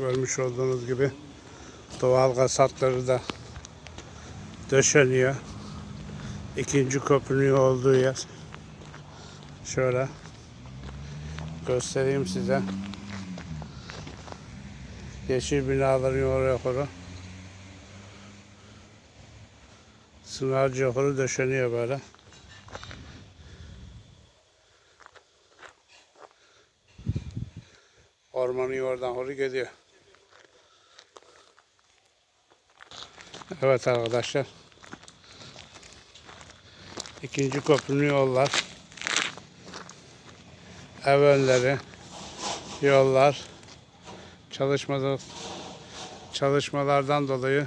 Görmüş olduğunuz gibi doğal gaz hatları da döşeniyor. İkinci köprünün olduğu yer. Şöyle göstereyim size. Yeşil binaların oraya doğru. Sınarcı yukarı döşeniyor böyle. Ormanın oradan doğru gidiyor. Evet arkadaşlar. İkinci köprünün yollar. Ev önleri. Yollar. Çalışmada, çalışmalardan dolayı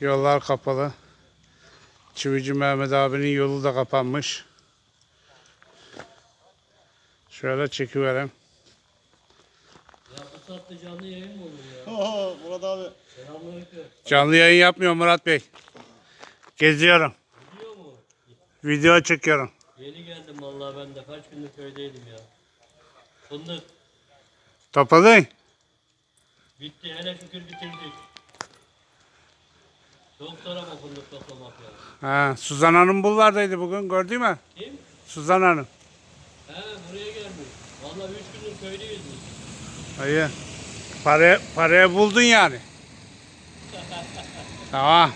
yollar kapalı. Çivici Mehmet abinin yolu da kapanmış. Şöyle çekiverem. Saatte canlı yayın mı olur ya? Oo, Murat abi. Selamünaleyküm. Canlı yayın yapmıyor Murat Bey. Geziyorum. Biliyor mu? Video çekiyorum. Yeni geldim vallahi ben de. Kaç gündür köydeydim ya. Fındık Topladın. bitti. Hele şükür bitirdik. Çok zor ama fındık toplamak ya. Ha, Suzan Hanım buralardaydı bugün gördün mü? Kim? Suzan Hanım. He buraya gelmiş. Vallahi üç gündür köydeyiz biz. Hayır. Para, parayı buldun yani. tamam.